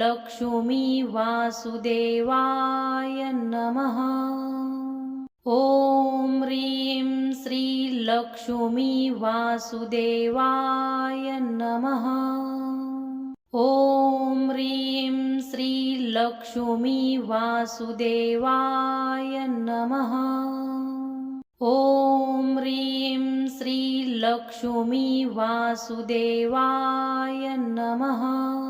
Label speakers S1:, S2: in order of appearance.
S1: श्रीलक्ष्मी वासुदेवाय नमः। ॐ श्रीलक्ष्मी वासुदेवाय नमः। ॐ श्रीलक्ष्मी वासुदेवाय नमः। ॐ श्रीलक्ष्मी वासुदेवाय नमः